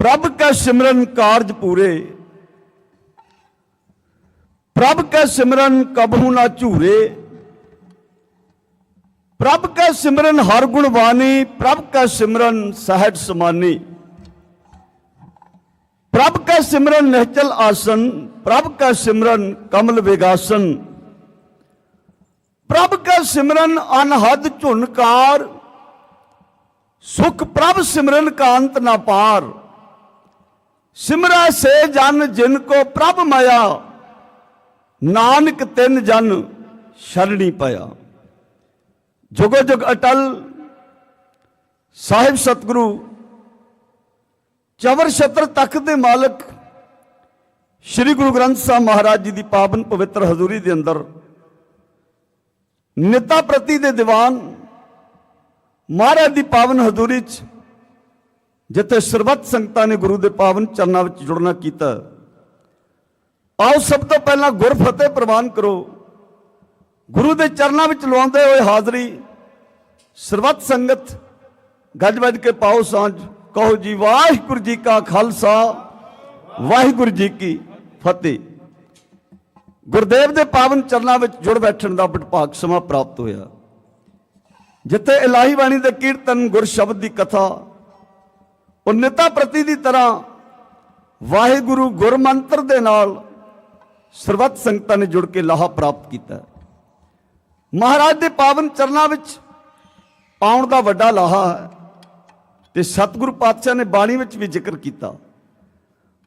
ਪ੍ਰਭ ਕੈ ਸਿਮਰਨ ਕਾਰਜ ਪੂਰੇ ਪ੍ਰਭ ਕੈ ਸਿਮਰਨ ਕਬਹੂ ਨਾ ਝੂਰੇ ਪ੍ਰਭ ਕੈ ਸਿਮਰਨ ਹਰ ਗੁਣ ਬਾਣੀ ਪ੍ਰਭ ਕੈ ਸਿਮਰਨ ਸਹਿਜ ਸਮਾਨੀ ਪ੍ਰਭ ਕੈ ਸਿਮਰਨ ਨਿਹਚਲ ਆਸਨ ਪ੍ਰਭ ਕੈ ਸਿਮਰਨ ਕਮਲ ਵਿਗਾਸਨ ਪ੍ਰਭ ਕੈ ਸਿਮਰਨ ਅਨਹਦ ਝੁਨਕਾਰ ਸੁਖ ਪ੍ਰਭ ਸਿਮਰਨ ਕਾਂਤ ਨਾ ਪਾਰ ਸਿਮਰਾ ਸੇ ਜਨ ਜਿਨ ਕੋ ਪ੍ਰਭ ਮਾਇਆ, ਨਾਨਕ ਤਿੰਨ ਜਨ ਸ਼ਰਣੀ ਪਾਇਆ। ਜੁਗੋ ਜੁਗ ਅਟਲ ਸਾਹਿਬ ਸਤਿਗੁਰੂ, ਚਵਰ ਛਤਰ ਤਖਤ ਦੇ ਮਾਲਕ ਸ੍ਰੀ ਗੁਰੂ ਗ੍ਰੰਥ ਸਾਹਿਬ ਮਹਾਰਾਜ ਜੀ ਦੀ ਪਾਵਨ ਪਵਿੱਤਰ ਹਜ਼ੂਰੀ ਦੇ ਅੰਦਰ, ਨਿਤਾ ਪ੍ਰਤੀ ਦੇ ਦੀਵਾਨ ਮਹਾਰਾਜ ਦੀ ਪਾਵਨ ਹਜ਼ੂਰੀ 'ਚ ਜਿੱਥੇ ਸਰਬੱਤ ਸੰਗਤਾਂ ਨੇ ਗੁਰੂ ਦੇ ਪਾਵਨ ਚਰਨਾਂ ਵਿੱਚ ਜੁੜਨਾ ਕੀਤਾ, ਆਓ ਸਭ ਤੋਂ ਪਹਿਲਾਂ ਗੁਰ ਫਤਿਹ ਪ੍ਰਵਾਨ ਕਰੋ। ਗੁਰੂ ਦੇ ਚਰਨਾਂ ਵਿੱਚ ਲਵਾਉਂਦੇ ਹੋਏ ਹਾਜ਼ਰੀ, ਸਰਬੱਤ ਸੰਗਤ, ਗੱਜ ਵੱਜ ਕੇ ਪਾਓ ਸਾਂਝ, ਕਹੋ ਜੀ, ਵਾਹਿਗੁਰੂ ਜੀ ਕਾ ਖਾਲਸਾ, ਵਾਹਿਗੁਰੂ ਜੀ ਕੀ ਫਤਿਹ। ਗੁਰਦੇਵ ਦੇ ਪਾਵਨ ਚਰਨਾਂ ਵਿੱਚ ਜੁੜ ਬੈਠਣ ਦਾ ਬਟਭਾਗ ਸਮਾਂ ਪ੍ਰਾਪਤ ਹੋਇਆ। ਜਿੱਥੇ ਇਲਾਹੀ ਬਾਣੀ ਦੇ ਕੀਰਤਨ ਗੁਰ ਸ਼ਬਦ ਦੀ ਕਥਾ ਉਨਿਤਾ ਪ੍ਰਤੀ ਦੀ ਤਰ੍ਹਾਂ ਵਾਹਿਗੁਰੂ ਗੁਰਮੰਤਰ ਦੇ ਨਾਲ ਸਰਬੱਤ ਸੰਗਤਾਂ ਨੇ ਜੁੜ ਕੇ ਲਾਹਾ ਪ੍ਰਾਪਤ ਕੀਤਾ। ਮਹਾਰਾਜ ਦੇ ਪਾਵਨ ਚਰਨਾਂ ਵਿੱਚ ਪਾਉਣ ਦਾ ਵੱਡਾ ਲਾਹਾ ਹੈ ਤੇ ਸਤਿਗੁਰੂ ਪਾਤਸ਼ਾਹ ਨੇ ਬਾਣੀ ਵਿੱਚ ਵੀ ਜ਼ਿਕਰ ਕੀਤਾ।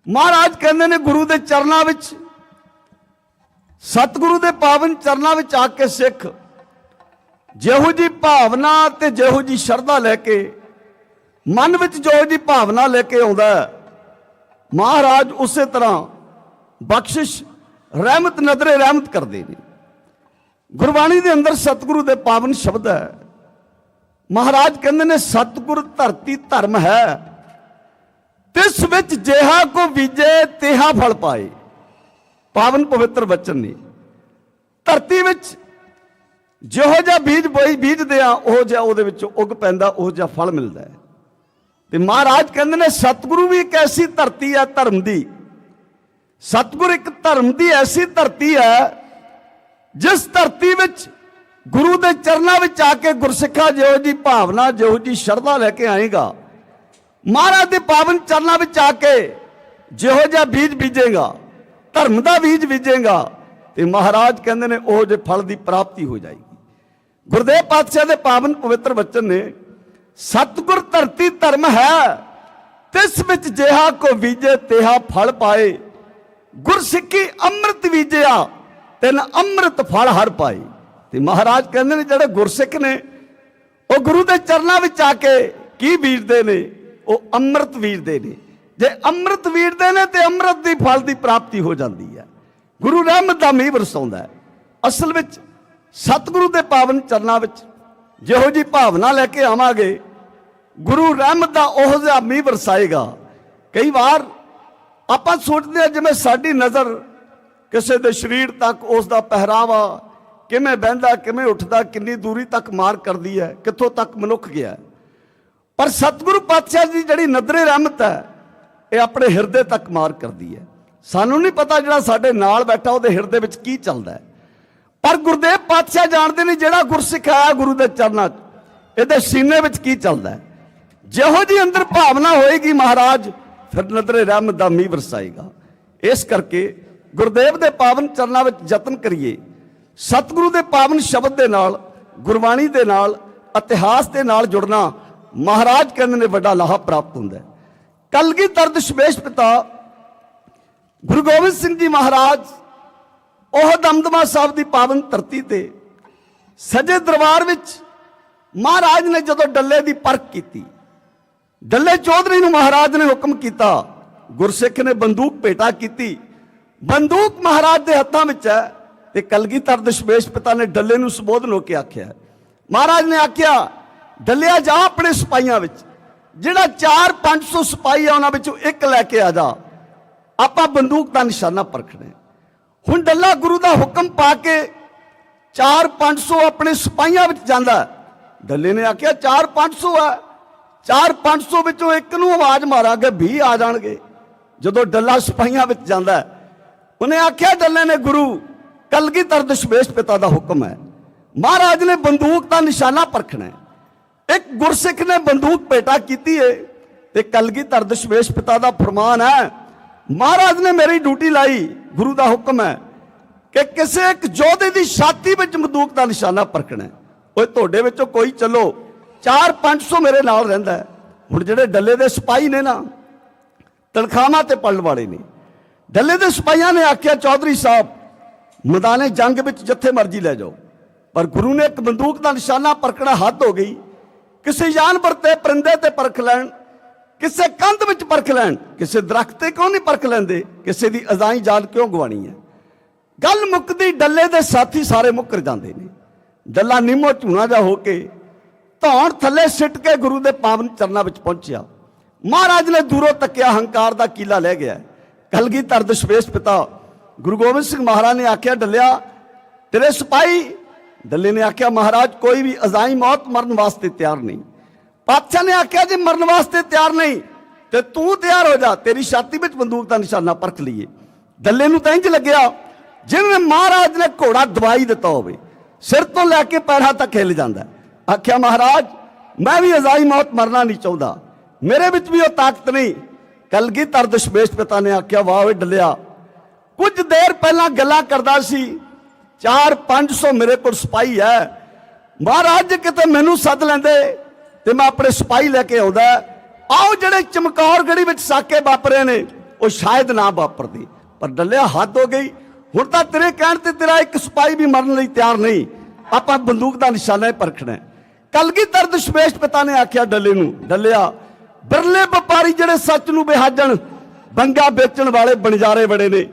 ਮਹਾਰਾਜ ਕਹਿੰਦੇ ਨੇ ਗੁਰੂ ਦੇ ਚਰਨਾਂ ਵਿੱਚ ਸਤਿਗੁਰੂ ਦੇ ਪਾਵਨ ਚਰਨਾਂ ਵਿੱਚ ਆ ਕੇ ਸਿੱਖ, ਜਿਹੋ ਜੀ ਭਾਵਨਾ ਤੇ ਜਿਹੋ ਜੀ ਸ਼ਰਧਾ ਲੈ ਕੇ ਮਨ ਵਿੱਚ ਜੋ ਜੀ ਭਾਵਨਾ ਲੈ ਕੇ ਆਉਂਦਾ ਮਹਾਰਾਜ ਉਸੇ ਤਰ੍ਹਾਂ ਬਖਸ਼ਿਸ਼, ਰਹਿਮਤ ਨਦਰੇ ਰਹਿਮਤ ਕਰਦੇ ਨੇ। ਗੁਰਬਾਣੀ ਦੇ ਅੰਦਰ ਸਤਿਗੁਰੂ ਦੇ ਪਾਵਨ ਸ਼ਬਦ ਹੈ। ਮਹਾਰਾਜ ਕਹਿੰਦੇ ਨੇ, ਸਤਿਗੁਰ ਧਰਤੀ ਧਰਮ ਹੈ। ਤਿਸ ਵਿੱਚ ਜਿਹਾ ਕੋ ਬੀਜੇ, ਤਿਹਾ ਫਲ ਪਾਏ। ਪਾਵਨ ਪਵਿੱਤਰ ਵਚਨ ਨੇ। ਧਰਤੀ ਵਿੱਚ ਜਿਹੋ ਜਿਹਾ ਬੀਜ ਬੋਈ ਬੀਜਦੇ ਆ, ਉਹ ਜਿਹਾ ਉਹਦੇ ਵਿੱਚ ਉਗ ਪੈਂਦਾ, ਉਹ ਜਿਹਾ ਫਲ ਮਿਲਦਾ ਹੈ। ਤੇ ਮਹਾਰਾਜ ਕਹਿੰਦੇ ਨੇ, ਸਤਿਗੁਰੂ ਵੀ ਇੱਕ ਐਸੀ ਧਰਤੀ ਹੈ ਧਰਮ ਦੀ। ਸਤਿਗੁਰ ਇੱਕ ਧਰਮ ਦੀ ਐਸੀ ਧਰਤੀ ਹੈ, ਜਿਸ ਧਰਤੀ ਵਿੱਚ ਗੁਰੂ ਦੇ ਚਰਨਾਂ ਵਿੱਚ ਆ ਕੇ ਗੁਰਸਿੱਖਾ ਜਿਹੋ ਜੀ ਭਾਵਨਾ, ਜਿਹੋ ਜੀ ਸ਼ਰਧਾ ਲੈ ਕੇ ਆਏਗਾ। ਮਹਾਰਾਜ ਦੇ ਪਾਵਨ ਚਰਨਾਂ ਵਿੱਚ ਆ ਕੇ ਜਿਹੋ ਜਿਹਾ ਬੀਜ ਬੀਜੇਗਾ, ਧਰਮ ਦਾ ਬੀਜ ਬੀਜੇਗਾ, ਤੇ ਮਹਾਰਾਜ ਕਹਿੰਦੇ ਨੇ, ਉਹ ਜੇ ਫਲ ਦੀ ਪ੍ਰਾਪਤੀ ਹੋ ਜਾਏਗੀ। ਗੁਰਦੇਵ ਪਾਤਸ਼ਾਹ ਦੇ ਪਾਵਨ ਪਵਿੱਤਰ ਬਚਨ ਨੇ ਸਤਿਗੁਰ ਧਰਤੀ ਧਰਮ ਹੈ। ਤਿਸ ਵਿੱਚ ਜਿਹਾ ਕੋ ਬੀਜੇ, ਤਿਹਾ ਫਲ ਪਾਏ। ਗੁਰਸਿੱਖੀ ਅੰਮ੍ਰਿਤ ਬੀਜਿਆ, ਤਿਨ ਅੰਮ੍ਰਿਤ ਫਲ ਹਰ ਪਾਏ। ਤੇ ਮਹਾਰਾਜ ਕਹਿੰਦੇ ਨੇ, ਜਿਹੜੇ ਗੁਰਸਿੱਖ ਨੇ, ਉਹ ਗੁਰੂ ਦੇ ਚਰਨਾਂ ਵਿੱਚ ਆ ਕੇ ਕੀ ਬੀਜਦੇ ਨੇ? ਉਹ ਅੰਮ੍ਰਿਤ ਬੀਜਦੇ ਨੇ। ਜੇ ਅੰਮ੍ਰਿਤ ਬੀਜਦੇ ਨੇ, ਤੇ ਅੰਮ੍ਰਿਤ ਦੀ ਫਲ ਦੀ ਪ੍ਰਾਪਤੀ ਹੋ ਜਾਂਦੀ ਹੈ। ਗੁਰੂ ਰਹਿਮਤ ਦਾ ਮੀਂਹ ਵਰਸਾਉਂਦਾ ਹੈ। ਅਸਲ ਵਿੱਚ ਸਤਿਗੁਰੂ ਦੇ ਪਾਵਨ ਚਰਨਾਂ ਵਿੱਚ ਜਿਹੋ ਜੀ ਭਾਵਨਾ ਲੈ ਕੇ ਆਵਾਂਗੇ, ਗੁਰੂ ਰਹਿਮਤ ਦਾ ਉਹ ਜਿਹਾ ਮੀਂਹ ਵਰਸਾਏਗਾ। ਕਈ ਵਾਰ ਆਪਾਂ ਸੋਚਦੇ ਹਾਂ ਜਿਵੇਂ ਸਾਡੀ ਨਜ਼ਰ ਕਿਸੇ ਦੇ ਸਰੀਰ ਤੱਕ, ਉਸ ਦਾ ਪਹਿਰਾਵਾ ਕਿਵੇਂ ਬਹਿੰਦਾ, ਕਿਵੇਂ ਉੱਠਦਾ, ਕਿੰਨੀ ਦੂਰੀ ਤੱਕ ਮਾਰ ਕਰਦੀ ਹੈ, ਕਿੱਥੋਂ ਤੱਕ ਮਨੁੱਖ ਗਿਆ ਪਰ ਸਤਿਗੁਰੂ ਪਾਤਸ਼ਾਹ ਦੀ ਜਿਹੜੀ ਨਦਰੇ ਰਹਿਮਤ ਹੈ, ਇਹ ਆਪਣੇ ਹਿਰਦੇ ਤੱਕ ਮਾਰ ਕਰਦੀ ਹੈ। ਸਾਨੂੰ ਨਹੀਂ ਪਤਾ ਜਿਹੜਾ ਸਾਡੇ ਨਾਲ ਬੈਠਾ, ਉਹਦੇ ਹਿਰਦੇ ਵਿੱਚ ਕੀ ਚੱਲਦਾ ਹੈ। ਪਰ ਗੁਰਦੇਵ ਪਾਤਸ਼ਾਹ ਜਾਣਦੇ ਨੇ ਜਿਹੜਾ ਗੁਰਸਿੱਖ ਆਇਆ ਗੁਰੂ ਦੇ ਚਰਨਾਂ 'ਚ। ਇਹਦੇ ਸੀਨੇ ਵਿੱਚ ਕੀ ਚੱਲਦਾ ਜਿਹੋ ਜੀ ਅੰਦਰ ਭਾਵਨਾ ਹੋਏਗੀ ਮਹਾਰਾਜ, ਫਿਰ ਨਦਰੇ ਰਹਿਮ ਦਾ ਮੀਂਹ ਵਰਸਾਏਗਾ। ਇਸ ਕਰਕੇ ਗੁਰਦੇਵ ਦੇ ਪਾਵਨ ਚਰਨਾਂ ਵਿੱਚ ਯਤਨ ਕਰੀਏ। ਸਤਿਗੁਰੂ ਦੇ ਪਾਵਨ ਸ਼ਬਦ ਦੇ ਨਾਲ, ਗੁਰਬਾਣੀ ਦੇ ਨਾਲ, ਇਤਿਹਾਸ ਦੇ ਨਾਲ ਜੁੜਨਾ ਮਹਾਰਾਜ ਕਹਿੰਦੇ ਨੇ ਵੱਡਾ ਲਾਹਾ ਪ੍ਰਾਪਤ ਹੁੰਦਾ ਹੈ। ਕਲਗੀਧਰ ਦਸ਼ਮੇਸ਼ ਪਿਤਾ ਗੁਰੂ ਗੋਬਿੰਦ ਸਿੰਘ ਜੀ ਮਹਾਰਾਜ ਉਹ ਦਮਦਮਾ ਸਾਹਿਬ ਦੀ ਪਾਵਨ ਧਰਤੀ ਤੇ ਸਜੇ ਦਰਬਾਰ ਵਿੱਚ ਮਹਾਰਾਜ ਨੇ ਜਦੋਂ ਡੱਲੇ ਦੀ ਪਰਖ ਕੀਤੀ, ਡੱਲੇ ਚੌਧਰੀ ਨੂੰ ਮਹਾਰਾਜ ਨੇ ਹੁਕਮ ਕੀਤਾ, ਗੁਰਸਿੱਖ ਨੇ ਬੰਦੂਕ ਭੇਟਾ ਕੀਤੀ, ਬੰਦੂਕ ਮਹਾਰਾਜ ਦੇ ਹੱਥਾਂ ਵਿੱਚ ਹੈ ਤੇ ਕਲਗੀਧਰ ਦਸ਼ਮੇਸ਼ ਪਿਤਾ ਨੇ ਡੱਲੇ ਨੂੰ ਸੰਬੋਧਨ ਹੋ ਕੇ ਆਖਿਆ। ਮਹਾਰਾਜ ਨੇ ਆਖਿਆ, ਡੱਲਿਆ ਜਾ ਆਪਣੇ ਸਿਪਾਹੀਆਂ ਵਿੱਚ, ਜਿਹੜਾ 4-500 ਸਿਪਾਹੀ ਆ ਉਹਨਾਂ ਵਿੱਚੋਂ ਇੱਕ ਲੈ ਕੇ ਆ ਜਾ, ਆਪਾਂ ਬੰਦੂਕ ਦਾ ਨਿਸ਼ਾਨਾ ਪਰਖਣਾ ਹੁਣ ਡੱਲਾ ਗੁਰੂ ਦਾ ਹੁਕਮ ਪਾ ਕੇ 4-500 ਆਪਣੇ ਸਿਪਾਹੀਆਂ ਵਿੱਚ ਜਾਂਦਾ। ਡੱਲੇ ਨੇ ਆਖਿਆ 4-500 ਹੈ 4-500 ਵਿੱਚੋਂ ਇੱਕ ਨੂੰ ਆਵਾਜ਼ ਮਾਰਾਂਗੇ 20 ਆ ਜਾਣਗੇ। ਜਦੋਂ ਡੱਲਾ ਸਿਪਾਹੀਆਂ ਵਿੱਚ ਜਾਂਦਾ, ਉਹਨੇ ਆਖਿਆ, ਡੱਲੇ ਨੇ ਗੁਰੂ ਕਲਗੀਧਰ ਦਸ਼ਮੇਸ਼ ਪਿਤਾ ਦਾ ਹੁਕਮ ਹੈ। ਮਹਾਰਾਜ ਨੇ ਬੰਦੂਕ ਦਾ ਨਿਸ਼ਾਨਾ ਪਰਖਣਾ ਹੈ। ਇੱਕ ਗੁਰਸਿੱਖ ਨੇ ਬੰਦੂਕ ਪੇਟਾ ਕੀਤੀ ਏ ਤੇ ਕਲਗੀਧਰ ਦਸ਼ਮੇਸ਼ ਪਿਤਾ ਦਾ ਫਰਮਾਨ ਹੈ ਮਹਾਰਾਜ ਨੇ ਮੇਰੀ ਡਿਊਟੀ ਲਾਈ, ਗੁਰੂ ਦਾ ਹੁਕਮ ਹੈ ਕਿ ਕਿਸੇ ਇੱਕ ਯੋਧੇ ਦੀ ਛਾਤੀ ਵਿੱਚ ਬੰਦੂਕ ਦਾ ਨਿਸ਼ਾਨਾ ਪਰਖਣਾ ਹੈ। ਓਏ, ਤੁਹਾਡੇ ਵਿੱਚੋਂ ਕੋਈ ਚੱਲੋ 4-500 ਮੇਰੇ ਨਾਲ ਰਹਿੰਦਾ ਹੁਣ ਜਿਹੜੇ ਡੱਲੇ ਦੇ ਸਿਪਾਹੀ ਨੇ ਨਾ, ਤਨਖਾਹਾਂ ਤੇ ਪੜਨ ਵਾਲੇ ਨੇ, ਡੱਲੇ ਦੇ ਸਿਪਾਹੀਆਂ ਨੇ ਆਖਿਆ, ਚੌਧਰੀ ਸਾਹਿਬ, ਮੈਦਾਨੇ ਜੰਗ ਵਿੱਚ ਜਿੱਥੇ ਮਰਜ਼ੀ ਲੈ ਜਾਓ, ਪਰ ਗੁਰੂ ਨੇ ਇੱਕ ਬੰਦੂਕ ਦਾ ਨਿਸ਼ਾਨਾ ਪਰਖਣਾ ਹੱਦ ਹੋ ਗਈ ਕਿਸੇ ਜਾਨਵਰ ਤੇ ਪਰਿੰਦੇ ਤੇ ਪਰਖ ਲੈਣ ਕਿਸੇ ਕੰਧ ਵਿੱਚ ਪਰਖ ਲੈਣ, ਕਿਸੇ ਦਰਖਤ ਤੇ ਕਿਉਂ ਨਹੀਂ ਪਰਖ ਲੈਂਦੇ? ਕਿਸੇ ਦੀ ਅਜ਼ਾਈ ਜਾਨ ਕਿਉਂ ਗਵਾਣੀ ਹੈ? ਗੱਲ ਮੁੱਕਦੀ, ਡੱਲੇ ਦੇ ਸਾਥੀ ਸਾਰੇ ਮੁੱਕਰ ਜਾਂਦੇ ਨੇ। ਡੱਲਾ ਨਿੰਮੋ ਝੂਣਾ ਜਾ ਹੋ ਕੇ ਧੌਣ ਥੱਲੇ ਸਿੱਟ ਕੇ ਗੁਰੂ ਦੇ ਪਾਵਨ ਚਰਨਾਂ ਵਿੱਚ ਪਹੁੰਚਿਆ। ਮਹਾਰਾਜ ਨੇ ਦੂਰੋਂ ਤੱਕਿਆ, ਹੰਕਾਰ ਦਾ ਕੀਲਾ ਲੈ ਗਿਆ। ਕਲਗੀਧਰ ਦਸ਼ਮੇਸ਼ ਪਿਤਾ ਗੁਰੂ ਗੋਬਿੰਦ ਸਿੰਘ ਮਹਾਰਾਜ ਨੇ ਆਖਿਆ, ਡੱਲਿਆ, ਤੇਰੇ ਸਿਪਾਹੀ? ਡੱਲੇ ਨੇ ਆਖਿਆ, ਮਹਾਰਾਜ, ਕੋਈ ਵੀ ਅਜ਼ਾਈ ਮੌਤ ਮਰਨ ਵਾਸਤੇ ਤਿਆਰ ਨਹੀਂ। ਪਾਤਸ਼ਾਹ ਨੇ ਆਖਿਆ ਜੇ ਮਰਨ ਵਾਸਤੇ ਤਿਆਰ ਨਹੀਂ, ਤੇ ਤੂੰ ਤਿਆਰ ਹੋ ਜਾ, ਤੇਰੀ ਛਾਤੀ ਵਿੱਚ ਬੰਦੂਕ ਦਾ ਨਿਸ਼ਾਨਾ ਪਰਖ ਲਈਏ। ਦੱਲੇ ਨੂੰ ਤਾਂ ਇੰਜ ਲੱਗਿਆ, ਜਿਵੇਂ ਮਹਾਰਾਜ ਨੇ ਘੋੜਾ ਦਵਾਈ ਦਿੱਤਾ ਹੋਵੇ, ਸਿਰ ਤੋਂ ਲੈ ਕੇ ਪੈਰਾਂ ਤੱਕ ਹਿੱਲ ਜਾਂਦਾ। ਆਖਿਆ, ਮਹਾਰਾਜ, ਮੈਂ ਵੀ ਅਜ਼ਾਈ ਮੌਤ ਮਰਨਾ ਨਹੀਂ ਚਾਹੁੰਦਾ। ਮੇਰੇ ਵਿੱਚ ਵੀ ਉਹ ਤਾਕਤ ਨਹੀਂ। ਕਲਗੀਧਰ ਦਸ਼ਮੇਸ਼ ਪਿਤਾ ਨੇ ਆਖਿਆ, ਵਾਹ ਓਏ ਡੱਲਿਆ, ਕੁਝ ਦੇਰ ਪਹਿਲਾਂ ਗੱਲਾਂ ਕਰਦਾ ਸੀ 4-500 ਮੇਰੇ ਕੋਲ ਸਿਪਾਹੀ ਹੈ। ਮਹਾਰਾਜ, ਜੇ ਕਿਤੇ ਮੈਨੂੰ ਸੱਦ ਲੈਂਦੇ ਤੇ ਮੈਂ ਆਪਣੇ ਸਿਪਾਹੀ ਲੈ ਕੇ ਆਉਂਦਾ ਆਓ ਜਿਹੜੇ ਚਮਕੌਰ ਗੜੀ ਵਿੱਚ ਸਾਕੇ ਵਾਪਰੇ ਨੇ, ਉਹ ਸ਼ਾਇਦ ਨਾ ਵਾਪਰਦੇ, ਪਰ ਡੱਲਿਆ ਹੱਦ ਹੋ ਗਈ। ਹੁਣ ਤਾਂ ਤੇਰੇ ਕਹਿਣ ਤੇ ਤੇਰਾ ਇੱਕ ਸਿਪਾਹੀ ਵੀ ਮਰਨ ਲਈ ਤਿਆਰ ਨਹੀਂ। ਆਪਾਂ ਬੰਦੂਕ ਦਾ ਨਿਸ਼ਾਨਾ ਹੀ ਪਰਖਣਾ ਹੈ। ਕਲਗੀਧਰ ਦਸ਼ਮੇਸ਼ ਪਿਤਾ ਨੇ ਆਖਿਆ ਡੱਲੇ ਨੂੰ, ਡੱਲਿਆ, ਬਿਰਲੇ ਵਪਾਰੀ ਜਿਹੜੇ ਸੱਚ ਨੂੰ ਵਿਹਾਜਣ ਬੰਗਾ ਵੇਚਣ ਵਾਲੇ ਬਣਜਾਰੇ ਬੜੇ ਨੇ।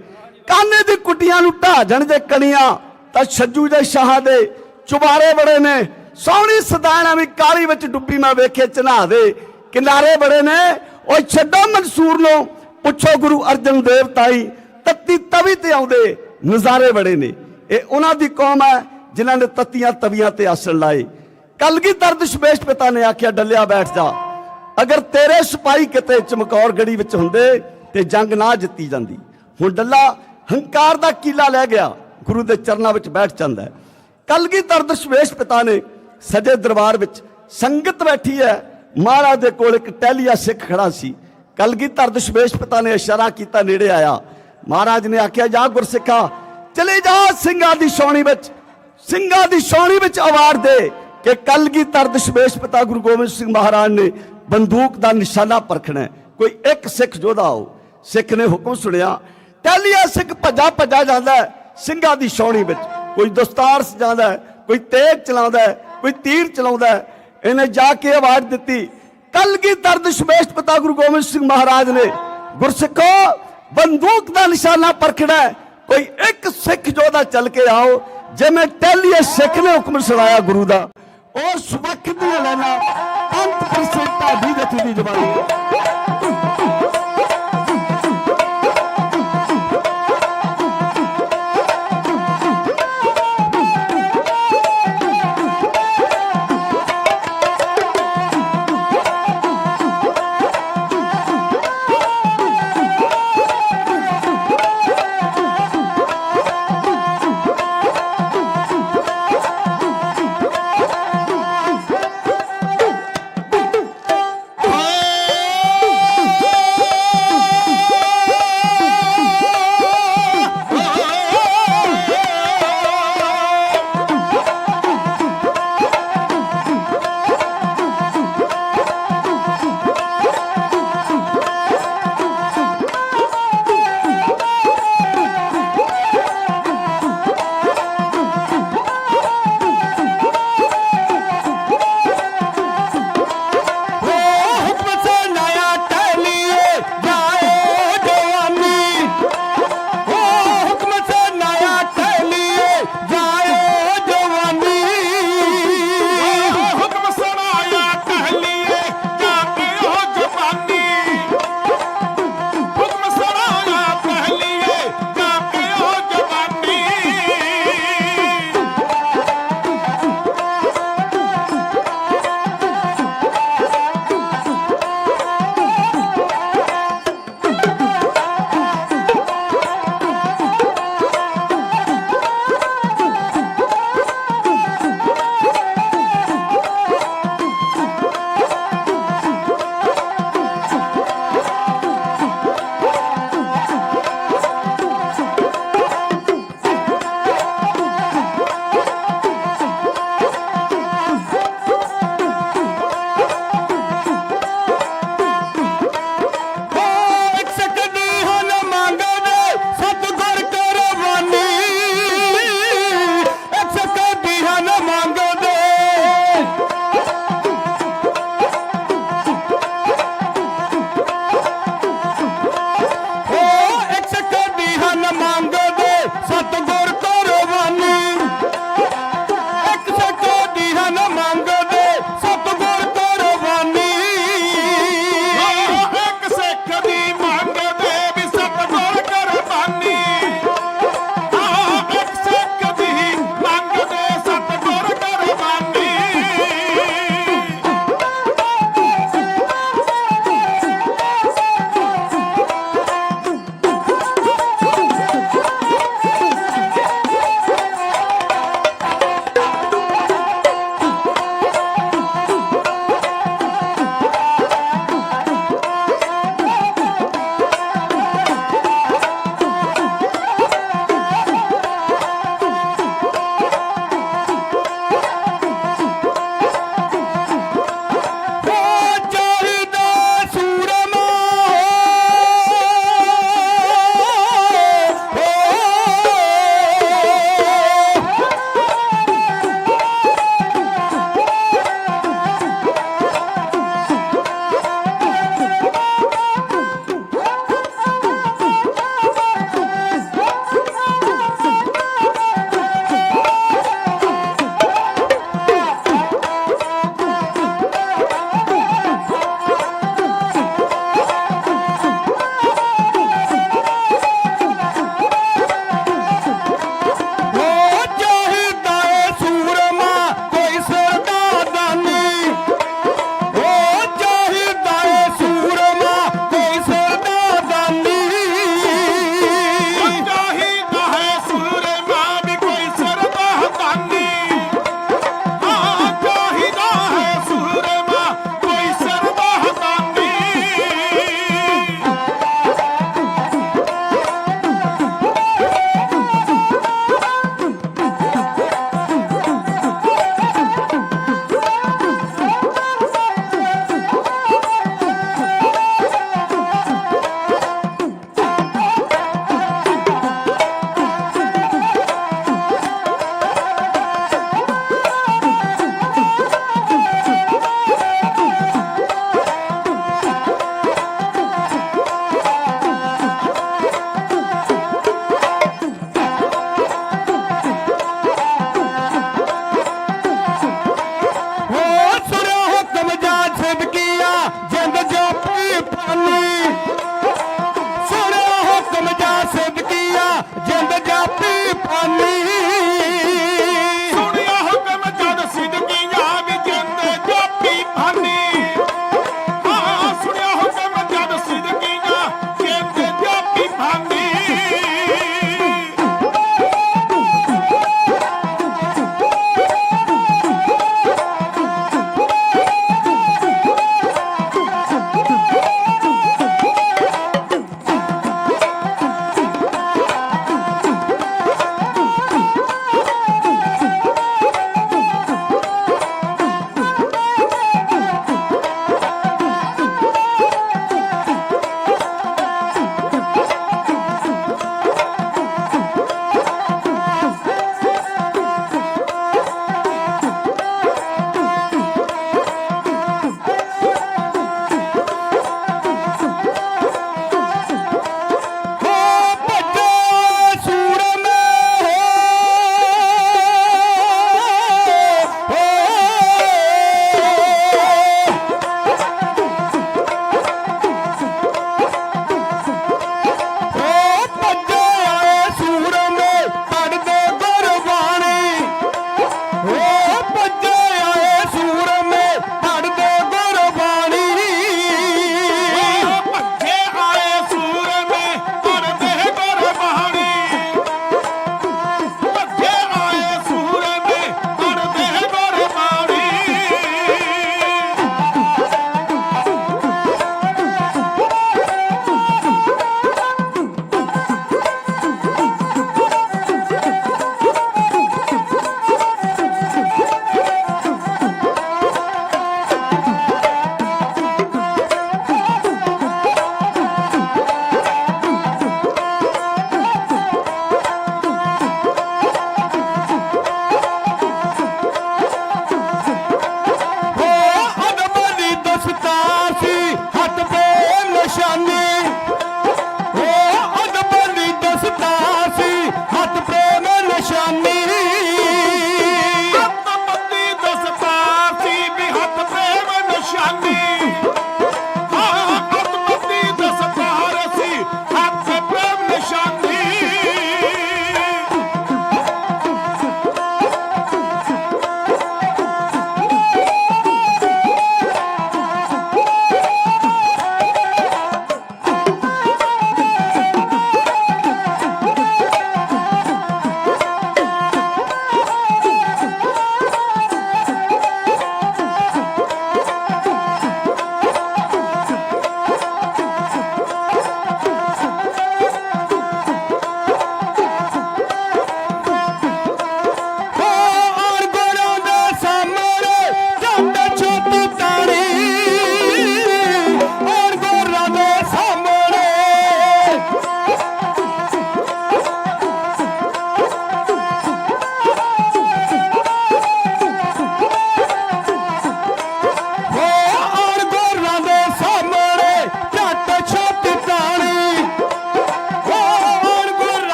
ਕਾਨੇ ਦੀ ਕੁੱਟੀਆਂ ਨੂੰ ਢਾਹ ਜਾਣ ਜੇ ਕਣੀਆਂ, ਤਾਂ ਛੱਜੂ ਦੇ ਸ਼ਾਹ ਦੇ ਚੁਬਾਰੇ ਬੜੇ ਨੇ। ਸੋਹਣੀ ਸਦਾਣਾ ਵੀ ਕਾਲੀ ਵਿੱਚ ਡੁੱਬੀ ਮੈਂ ਵੇਖੇ ਚਨਾ ਦੇ। ਕਿਨਾਰੇ ਬੜੇ ਨੇ। ਓਏ ਛੱਡੋ ਮਨਸੂਰ ਨੂੰ। ਪੁੱਛੋ ਗੁਰੂ ਅਰਜਨ ਦੇਵ ਤਾਈ, ਤੱਤੀ ਤਵੀ ਤੇ ਆਉਂਦੇ ਨਜ਼ਾਰੇ ਬੜੇ ਨੇ। ਇਹ ਉਹਨਾਂ ਦੀ ਕੌਮ ਹੈ ਜਿਨ੍ਹਾਂ ਨੇ ਤੱਤੀਆਂ ਤਵੀਆਂ ਤੇ ਆਸਣ ਲਾਏ। ਕਲਗੀਧਰ ਦਸ਼ਮੇਸ਼ ਪਿਤਾ ਨੇ ਆਖਿਆ, ਡੱਲਿਆ ਬੈਠ ਜਾ। ਅਗਰ ਤੇਰੇ ਸਿਪਾਹੀ ਕਿਤੇ ਚਮਕੌਰ ਗੜੀ ਵਿੱਚ ਹੁੰਦੇ ਤੇ ਜੰਗ ਨਾ ਜਿੱਤੀ ਜਾਂਦੀ। ਹੁਣ ਡੱਲਾ ਹੰਕਾਰ ਦਾ ਕੀਲਾ ਲੈ ਗਿਆ। ਗੁਰੂ ਦੇ ਚਰਨਾਂ ਵਿੱਚ ਬੈਠ ਜਾਂਦਾ ਹੈ। ਕਲਗੀਧਰ ਦਸ਼ਮੇਸ਼ ਪਿਤਾ ਨੇ ਸਜੇ ਦਰਬਾਰ ਵਿੱਚ ਸੰਗਤ ਬੈਠੀ ਹੈ। ਮਹਾਰਾਜ ਦੇ ਕੋਲ ਇੱਕ ਟਹਿਲੀਆ ਸਿੱਖ ਖੜਾ ਸੀ। ਕਲਗੀਧਰ ਦਸ਼ਮੇਸ਼ ਪਿਤਾ ਨੇ ਇਸ਼ਾਰਾ ਕੀਤਾ, ਨੇੜੇ ਆਇਆ। ਮਹਾਰਾਜ ਨੇ ਆਖਿਆ, ਜਾ ਗੁਰਸਿੱਖਾ, ਚਲੇ ਜਾ ਸਿੰਘਾਂ ਦੀ ਛਾਉਣੀ ਵਿੱਚ। ਸਿੰਘਾਂ ਦੀ ਛਾਉਣੀ ਵਿੱਚ ਆਵਾਜ਼ ਦੇ ਕਿ ਕਲਗੀਧਰ ਦਸ਼ਮੇਸ਼ ਪਿਤਾ ਗੁਰੂ ਗੋਬਿੰਦ ਸਿੰਘ ਮਹਾਰਾਜ ਨੇ ਬੰਦੂਕ ਦਾ ਨਿਸ਼ਾਨਾ ਪਰਖਣਾ ਕੋਈ ਇੱਕ ਸਿੱਖ ਯੋਧਾ ਹੋ ਸਿੱਖ ਨੇ ਹੁਕਮ ਸੁਣਿਆ, ਟਹਿਲੀਆ ਸਿੱਖ ਭੱਜਾ ਭੱਜਾ ਜਾਂਦਾ ਸਿੰਘਾਂ ਦੀ ਛਾਉਣੀ ਵਿੱਚ। ਕੋਈ ਦਸਤਾਰ ਸਜਾਉਂਦਾ ਕੋਈ ਤੇਗ ਚਲਾਉਂਦਾ ਕੋਈ ਤੀਰ ਚਲਾਉਂਦਾ ਇਹਨੇ ਜਾ ਕੇ ਆਵਾਜ਼ ਦਿੱਤੀ ਕਲਗੀਧਰ ਦਸ਼ਮੇਸ਼ ਪਿਤਾ ਗੁਰੂ ਗੋਬਿੰਦ ਸਿੰਘ ਮਹਾਰਾਜ ਨੇ? ਗੁਰਸਿੱਖੋ, ਬੰਦੂਕ ਦਾ ਨਿਸ਼ਾਨਾ ਪਰਖਣਾ ਕੋਈ ਇੱਕ ਸਿੱਖ ਯੋਧਾ ਚੱਲ ਕੇ ਆਓ ਜਿਵੇਂ ਟੈਲੀਏ ਸਿੱਖ ਨੇ ਹੁਕਮ ਸੁਣਾਇਆ ਗੁਰੂ ਦਾ। ਉਸ ਵਕਤ ਦੀਆਂ ਲੈਣਾ ਪੰਥ ਪ੍ਰਸਿੱਧ ਢਾਡੀ ਜਥੀ ਦੀ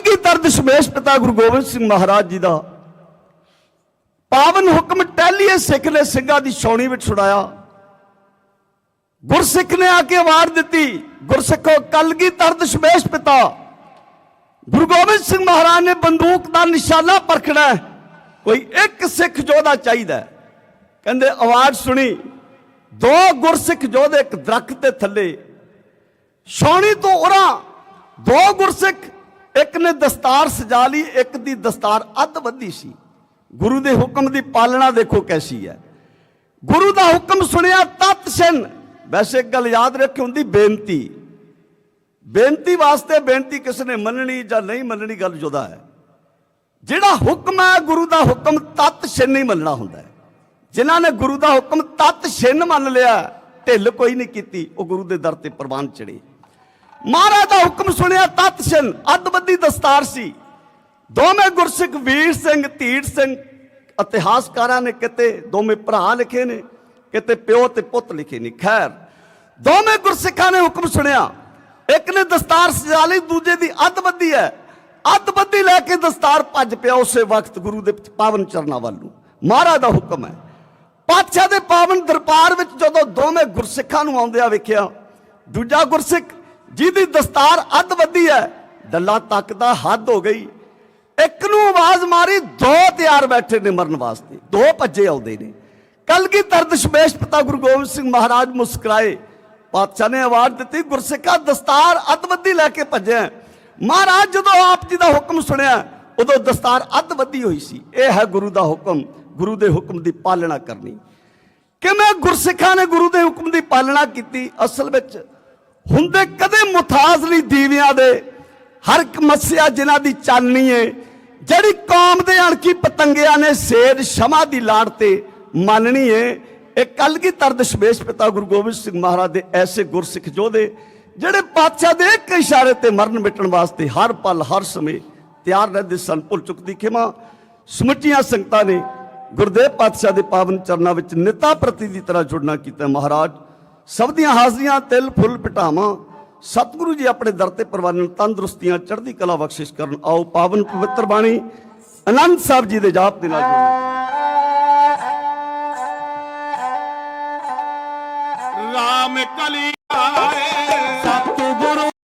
ਜਵਾਨੀ ਪਿਤਾ ਗੁਰੂ ਗੋਬਿੰਦ ਸਿੰਘ ਮਹਾਰਾਜ ਜੀ ਦਾ। ਪਾਵਨ ਹੁਕਮ ਟਹਿਲੀਏ ਸਿੱਖ ਨੇ ਸਿੰਘਾਂ ਦੀ ਛਾਉਣੀ ਵਿੱਚ ਛੁਡਾਇਆ। ਗੁਰਸਿੱਖ ਨੇ ਆ ਕੇ ਆਵਾਜ਼ ਦਿੱਤੀ, ਗੁਰਸਿੱਖੋ ਕਲਗੀ ਤਰਦ ਸ਼ਮੇਸ਼ ਪਿਤਾ? ਗੁਰੂ ਗੋਬਿੰਦ ਸਿੰਘ ਮਹਾਰਾਜ ਨੇ ਬੰਦੂਕ ਦਾ ਨਿਸ਼ਾਨਾ ਪਰਖਣਾ ਕੋਈ ਇੱਕ ਸਿੱਖ ਯੋਧਾ ਚਾਹੀਦਾ ਕਹਿੰਦੇ, ਆਵਾਜ਼ ਸੁਣੀ। ਦੋ ਗੁਰਸਿੱਖ ਯੋਧੇ ਇੱਕ ਦਰਖਤ ਦੇ ਥੱਲੇ। ਛਾਉਣੀ ਤੋਂ ਉਰਾਂ ਦੋ ਗੁਰਸਿੱਖ ਇੱਕ ਨੇ ਦਸਤਾਰ ਸਜਾ ਲਈ, ਇੱਕ ਦੀ ਦਸਤਾਰ ਅੱਧ ਵੱਧੀ ਸੀ। ਗੁਰੂ ਦੇ ਹੁਕਮ ਦੀ ਪਾਲਣਾ ਦੇਖੋ ਕੈਸੀ ਹੈ। ਗੁਰੂ ਦਾ ਹੁਕਮ ਸੁਣਿਆ ਤਤ ਸਿੰਘ ਵੈਸੇ ਇੱਕ ਗੱਲ ਯਾਦ ਰੱਖੀ ਹੁੰਦੀ, ਬੇਨਤੀ। ਬੇਨਤੀ ਵਾਸਤੇ ਬੇਨਤੀ ਕਿਸ ਨੇ ਮੰਨਣੀ ਜਾਂ ਨਹੀਂ ਮੰਨਣੀ ਗੱਲ ਜੁਦਾ ਹੈ। ਜਿਹੜਾ ਹੁਕਮ ਹੈ, ਗੁਰੂ ਦਾ ਹੁਕਮ ਤਤ ਛਿੰਨ ਹੀ ਮੰਨਣਾ ਹੁੰਦਾ ਹੈ। ਜਿਨ੍ਹਾਂ ਨੇ ਗੁਰੂ ਦਾ ਹੁਕਮ ਤਤ ਛਿੰਨ ਮੰਨ ਲਿਆ, ਢਿੱਲ ਕੋਈ ਨਹੀਂ ਕੀਤੀ, ਉਹ ਗੁਰੂ ਦੇ ਦਰ ਤੇ ਪ੍ਰਵਾਨ ਚੜੇ। ਮਹਾਰਾਜ ਦਾ ਹੁਕਮ ਸੁਣਿਆ, ਤਤ ਛਿੰਨ ਅੱਧਬੱਦੀ ਦਸਤਾਰ ਸੀ। ਦੋਵੇਂ ਗੁਰਸਿੱਖ ਵੀਰ ਸਿੰਘ, ਧੀਰ ਸਿੰਘ, ਇਤਿਹਾਸਕਾਰਾਂ ਨੇ ਕਿਤੇ ਦੋਵੇਂ ਭਰਾ ਲਿਖੇ ਨੇ, ਕਿਤੇ ਪਿਓ ਤੇ ਪੁੱਤ ਲਿਖੇ ਨੇ। ਖੈਰ, ਦੋਵੇਂ ਗੁਰਸਿੱਖਾਂ ਨੇ ਹੁਕਮ ਸੁਣਿਆ, ਇੱਕ ਨੇ ਦਸਤਾਰ ਸਜਾ ਲਈ, ਦੂਜੇ ਦੀ ਅੱਧਬੱਦੀ ਹੈ। ਅੱਧਬੱਦੀ ਲੈ ਕੇ ਦਸਤਾਰ ਭੱਜ ਪਿਆ ਉਸੇ ਵਕਤ ਗੁਰੂ ਦੇ ਪਾਵਨ ਚਰਨਾਂ ਵੱਲ ਨੂੰ। ਮਹਾਰਾਜ ਦਾ ਹੁਕਮ ਹੈ। ਪਾਤਸ਼ਾਹ ਦੇ ਪਾਵਨ ਦਰਬਾਰ ਵਿੱਚ ਜਦੋਂ ਦੋਵੇਂ ਗੁਰਸਿੱਖਾਂ ਨੂੰ ਆਉਂਦਿਆਂ ਵੇਖਿਆ, ਦੂਜਾ ਗੁਰਸਿੱਖ ਜਿਹਦੀ ਦਸਤਾਰ ਅੱਧ ਵੱਧੀ ਹੈ, ਡੱਲਾ ਤੱਕਦਾ ਹੱਦ ਹੋ ਗਈ। ਇੱਕ ਨੂੰ ਆਵਾਜ਼ ਮਾਰੀ, ਦੋ ਤਿਆਰ ਬੈਠੇ ਨੇ ਮਰਨ ਵਾਸਤੇ, ਦੋ ਭੱਜੇ ਆਉਂਦੇ ਨੇ। ਕਲਗੀ ਤਰਦ ਸ਼ਮੇਸ਼ ਪਿਤਾ ਗੁਰੂ ਗੋਬਿੰਦ ਸਿੰਘ ਮਹਾਰਾਜ ਮੁਸਕਰਾਏ, ਪਾਤਸ਼ਾਹ ਨੇ ਆਵਾਜ਼ ਦਿੱਤੀ, ਗੁਰਸਿੱਖਾ ਦਸਤਾਰ ਅੱਧ ਵੱਧੀ ਲੈ ਕੇ ਭੱਜਿਆ ਮਹਾਰਾਜ ਜਦੋਂ ਆਪ ਜੀ ਦਾ ਹੁਕਮ ਸੁਣਿਆ, ਉਦੋਂ ਦਸਤਾਰ ਅੱਧ ਵੱਧੀ ਹੋਈ ਸੀ। ਇਹ ਹੈ ਗੁਰੂ ਦਾ ਹੁਕਮ, ਗੁਰੂ ਦੇ ਹੁਕਮ ਦੀ ਪਾਲਣਾ ਕਰਨੀ। ਕਿਵੇਂ ਗੁਰਸਿੱਖਾਂ ਨੇ ਗੁਰੂ ਦੇ ਹੁਕਮ ਦੀ ਪਾਲਣਾ ਕੀਤੀ? ਅਸਲ ਵਿੱਚ ਹੁੰਦੇ ਕਦੇ ਮੁਤਾਜ਼ ਨਹੀਂ ਦੀਵਿਆਂ ਦੇ। ਹਰ ਇੱਕ ਮੱਸਿਆ ਜਿਨ੍ਹਾਂ ਦੀ ਚਾਨਣੀ ਏ, ਜਿਹੜੀ ਕੌਮ ਦੇ ਅਣਖੀ ਪਤੰਗਿਆਂ ਨੇ ਸੇਧ ਸ਼ਮਾ ਦੀ ਲਾੜ ਤੇ ਮੰਨਣੀ ਏ, ਇਹ ਕਲਗੀ ਤਰਦ ਸ਼ਬੇਸ਼ ਪਿਤਾ ਗੁਰੂ ਗੋਬਿੰਦ ਸਿੰਘ ਮਹਾਰਾਜ ਦੇ ਐਸੇ ਗੁਰਸਿੱਖ ਯੋਧੇ ਜਿਹੜੇ ਪਾਤਸ਼ਾਹ ਦੇ ਇੱਕ ਇਸ਼ਾਰੇ ਤੇ ਮਰਨ ਮਿਟਣ ਵਾਸਤੇ ਹਰ ਪਲ, ਹਰ ਸਮੇਂ ਤਿਆਰ ਰਹਿੰਦੇ ਸਨ। ਭੁੱਲ ਚੁੱਕਦੀ ਖਿਮਾ। ਸਮੁੱਚੀਆਂ ਸੰਗਤਾਂ ਨੇ ਗੁਰਦੇਵ ਪਾਤਸ਼ਾਹ ਦੇ ਪਾਵਨ ਚਰਨਾਂ ਵਿੱਚ ਨਿਤਾ ਪ੍ਰਤੀ ਦੀ ਤਰ੍ਹਾਂ ਜੁੜਨਾ ਕੀਤਾ। ਮਹਾਰਾਜ ਸਭ ਦੀਆਂ ਹਾਜ਼ਰੀਆਂ ਤਿਲ ਫੁੱਲ ਪਟਾਵਾਂ ਸਤਿਗੁਰੂ ਜੀ ਆਪਣੇ ਦਰ ਤੇ ਪ੍ਰਵਾਨਨ ਤੰਦਰੁਸਤੀਆਂ ਚੜ੍ਹਦੀ ਕਲਾ ਬਖਸ਼ਿਸ਼ ਕਰਨ ਆਓ ਪਾਵਨ ਪਵਿੱਤਰ ਬਾਣੀ ਆਨੰਦ ਸਾਹਿਬ ਜੀ ਦੇ ਜਾਪ ਦੇ ਨਾਲ ਜੁੜੋ ਰਾਮ ਕਲੀ ਆਏ।